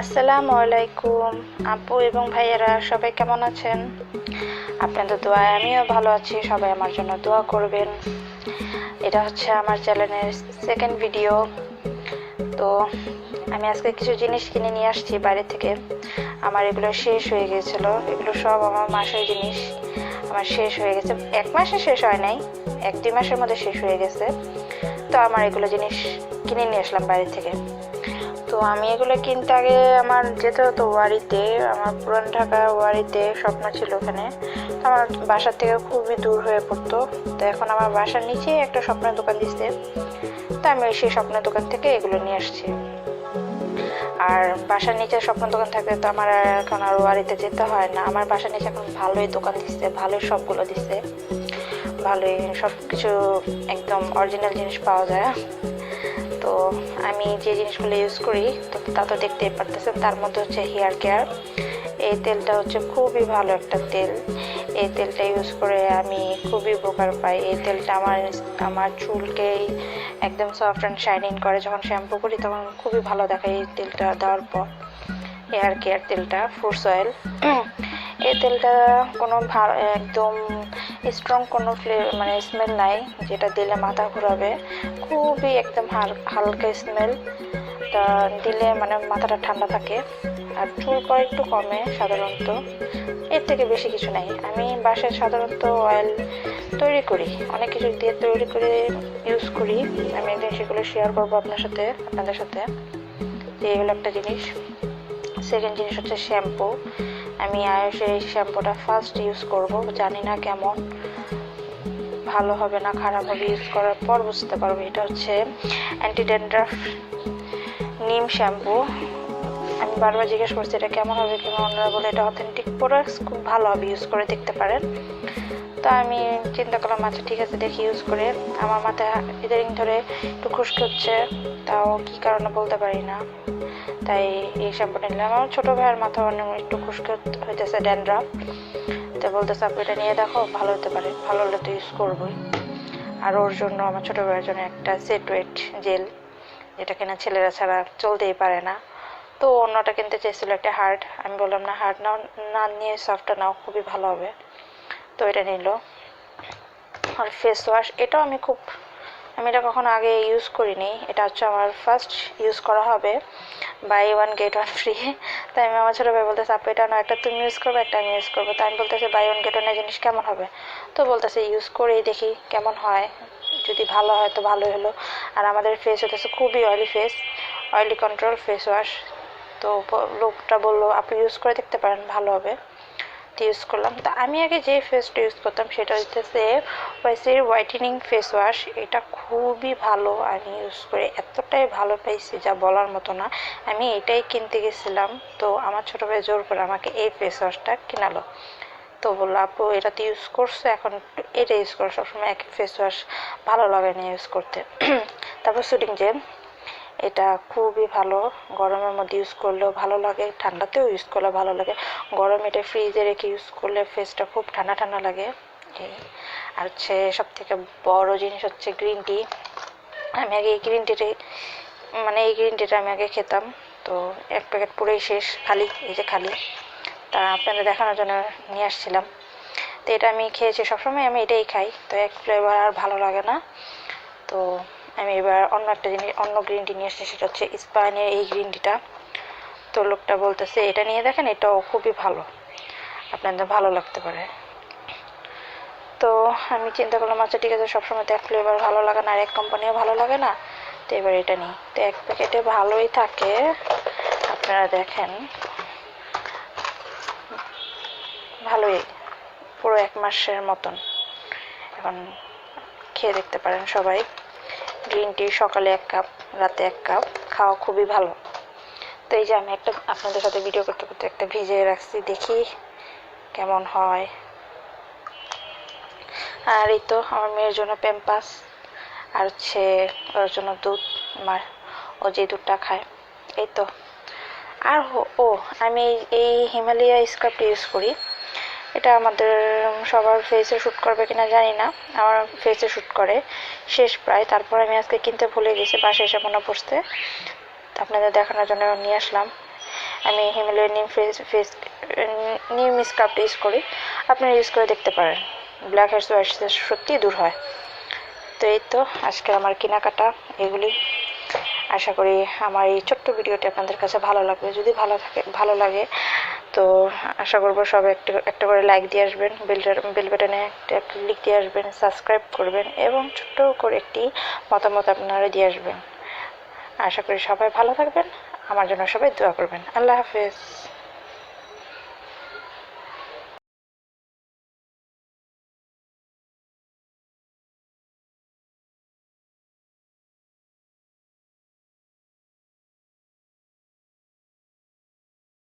আসসালামু আলাইকুম। আপু এবং ভাইয়েরা, সবাই কেমন আছেন? আপনাদের দোয়ায় আমিও ভালো আছি, সবাই আমার জন্য দোয়া করবেন। এটা হচ্ছে আমার চ্যানেলের সেকেন্ড ভিডিও তো আমি আজকে কিছু জিনিস কিনে নিয়ে আসছি বাইরে থেকে। আমার এগুলো শেষ হয়ে গিয়েছিল, এগুলো সব আমার মাসের জিনিস। আমার শেষ হয়ে গেছে। এক মাসে শেষ হয় নাই, এক দুই মাসের মধ্যে শেষ হয়ে গেছে। তো আমার এগুলো জিনিস কিনে নিয়ে আসলাম বাইরে থেকে। তো আমি এগুলো কিনতে আগে আমার যেতে হতো ওয়ারিতে, আমার পুরান ঢাকা ওয়ারিতে স্বপ্ন ছিল ওখানে। আমার বাসার থেকে খুবই দূর হয়ে পড়তো। তো এখন আমার বাসার নিচেই একটা স্বপ্নের দোকান দিচ্ছে তো আমি সেই স্বপ্নের দোকান থেকে এগুলো নিয়ে আসছি। আর বাসার নিচে স্বপ্ন দোকান থাকলে তো আমার এখন আর ওয়ারিতে যেতে হয় না। আমার বাসার নিচে এখন ভালোই দোকান দিচ্ছে ভালোই সবগুলো দিচ্ছে ভালোই সব কিছু একদম অরিজিনাল জিনিস পাওয়া যায়। তো আমি যে জিনিসগুলো ইউজ করি তো তা তো দেখতেই পারতেছেন, তার মধ্যে হচ্ছে হেয়ার কেয়ার এই তেলটা হচ্ছে খুবই ভালো একটা তেল। এই তেলটা ইউজ করে আমি খুবই উপকার পাই। এই তেলটা আমার আমার চুলকে একদম সফট অ্যান্ড শাইনিং করে। যখন শ্যাম্পু করি, তখন খুবই ভালো দেখায় এই তেলটা দেওয়ার পর। হেয়ার কেয়ার তেলটা ফ্রুটস অয়েল এই তেলটা কোনো একদম স্ট্রং কোনো মানে স্মেল নাই, যেটা দিলে মাথা ঘোরাবে। খুবই একদম হাল- হালকা স্মেল তা দিলে মানে মাথাটা ঠান্ডা থাকে। আর চুল পরে একটু কমে সাধারণত। এর থেকে বেশি কিছু নাই। আমি বাসায় সাধারণত অয়েল তৈরি করি। অনেক কিছু দিয়ে তৈরি করে ইউজ করি। আমি একদিন সেগুলো শেয়ার করব আপনার সাথে, আপনাদের সাথে। এই হলো একটা জিনিস। সেকেন্ড জিনিস হচ্ছে শ্যাম্পু। আমি আয়ুষের এই শ্যাম্পুটা ফার্স্ট ইউজ করব। জানি না কেমন। ভালো হবে না, খারাপ হবে ইউজ করার পর বুঝতে পারব। এটা হচ্ছে অ্যান্টি নিম শ্যাম্পু। আমি বারবার জিজ্ঞেস করছি, এটা কেমন হবে, কেমন ওনারা বলে। এটা অথেন্টিক প্রোডাক্টস খুব ভালো হবে ইউজ করে দেখতে পারেন। তো আমি চিন্তা করলাম আচ্ছা ঠিক আছে, দেখি ইউজ করে। আমার মাথায় ইদারিং ধরে একটু খুশকি হচ্ছে, তাও কি কারণে বলতে পারি না। তাই এই শ্যাম্পুটা নিলাম। আমার ছোটো ভাইয়ের মাথা অনেক একটু খুশকি হইতেছে ড্যান্ড্রাফ তো বলতেছে আপনি এটা নিয়ে দেখো, ভালো হতে পারে, ভালো হলে তো ইউজ করবোই। আর ওর জন্য আমার ছোটো ভাইয়ের জন্য একটা সেট ওয়েট জেল যেটা কিনা ছেলেরা ছাড়া চলতেই পারে না। তো অন্যটা কিনতে চেয়েছিল একটা হার্ড আমি বললাম, না হার্ড নাও, না নিয়ে সফটটা নাও, খুবই ভালো হবে। তো এটা নিল। আর ফেস ওয়াশ এটাও আমি খুব, আমি এটা কখনো আগে ইউজ করিনি। এটা হচ্ছে আমার ফার্স্ট ইউজ করা হবে। Buy one get one free তাই আমি আমার ছোটো ভাই বলতেছে, আপু, এটা না একটা তুমি ইউজ করবে, একটা আমি ইউজ করব। তাই আমি বলতেছি বাই ওয়ান গেট ওয়ানের জিনিস কেমন হবে? তো বলতেছে ইউজ করেই দেখি কেমন হয়। যদি ভালো হয় তো ভালোই হলো। আর আমাদের ফেস হতেছে খুবই oily face oily control face wash তো লোকটা বলল আপনি ইউজ করে দেখতে পারেন, ভালো হবে। ইউজ করলাম। তো আমি আগে যে ফেসটা ইউজ করতাম সেটা হচ্ছে ওয়াইসির হোয়াইটেনিং ফেস ওয়াশ এটা খুবই ভালো আমি ইউজ করে। এতটাই ভালো পাইছি যা বলার মতো না। আমি এটাই কিনতে গেছিলাম। তো আমার ছোটো ভাই জোর করে আমাকে এই ফেস ওয়াশটা কিনালো। তো বলল, আপু, এটা তো ইউজ করছ? এখন এটা ইউজ করো। সবসময় এক ফেস ওয়াশ ভালো লাগে না ইউজ করতে। তারপর শুটিং জেল এটা খুবই ভালো। গরমের মধ্যে ইউজ করলেও ভালো লাগে, ঠান্ডাতেও ইউজ করলে ভালো লাগে। গরম এটা ফ্রিজে রেখে ইউজ করলে ফেসটা খুব ঠান্ডা ঠান্ডা লাগে। আর হচ্ছে সব থেকে বড় জিনিস হচ্ছে গ্রিন টি আমি আগে এই গ্রিন টিতে মানে এই গ্রিন টিটা আমি আগে খেতাম। তো এক প্যাকেট পুরোই শেষ, খালি, এই যে খালি। তা আপনাদের দেখানোর জন্য নিয়ে আসছিলাম। তো এটা আমি খেয়েছি, সবসময় আমি এটাই খাই। তো এক ফ্লেভার আর ভালো লাগে না। তো আমি এবার অন্য একটা জিনিস, অন্য গ্রিন টি নিয়ে এসেছি, সেটা হচ্ছে স্পাইনের এই গ্রিন টিটা তো লোকটা বলতেছে, এটা নিয়ে দেখেন, এটাও খুবই ভালো। আপনাদের ভালো লাগতে পারে। তো আমি চিন্তা করলাম আচ্ছা ঠিক আছে, সবসময় তো এক ফ্লেভার ভালো লাগে না, আর এক কোম্পানিও ভালো লাগে না, তো এবার এটা নিই। তো এক প্যাকেটে ভালোই থাকে। আপনারা দেখেন, ভালোই, পুরো এক মাসের মতন। এখন খেয়ে দেখতে পারেন সবাই। গ্রিন টি সকালে এক কাপ রাতে এক কাপ খাওয়া খুবই ভালো। তো এই যে আমি একটা আপনাদের সাথে ভিডিও করতে করতে একটা ভিজিয়ে রাখছি, দেখি কেমন হয়। আর এই তো আমার মেয়ের জন্য প্যাম্পাস আর হচ্ছে ওর জন্য দুধ, আমার ও যে দুধটা খায়। এই তো। আর ও, আমি এই- এই হিমালয়া স্কার্ফটা ইউজ করি। এটা আমাদের সবার ফেসে শ্যুট করবে কিনা জানি না। আমার ফেসে শ্যুট করে। শেষ প্রায়। তারপর আমি আজকে কিনতে ভুলে গেছি, বাসায় এসে মনে পড়তে আপনাদের দেখানোর জন্য নিয়ে আসলাম। আমি হিমালয় নিম ফেস ফেস নিম স্ক্রাবটা ইউজ করি। আপনারা ইউজ করে দেখতে পারেন। ব্ল্যাক হেডস হোয়াইট সত্যিই দূর হয়। তো এই তো, আজকে আমার কেনাকাটা। এগুলি। আশা করি আমার এই ছোট্ট ভিডিওটি আপনাদের কাছে ভালো লাগবে। যদি ভালো থাকে, ভালো লাগে, তো আশা করব সবাই একটা একটা করে লাইক দিয়ে আসবেন বেল বেল বাটনে একটা ক্লিক দিয়ে আসবেন সাবস্ক্রাইব করবেন এবং ছোট্ট করে একটি মতামত আপনারা দিয়ে আসবেন। আশা করি সবাই ভালো থাকবেন, আমার জন্য সবাই দোয়া করবেন। আল্লাহ হাফেজ।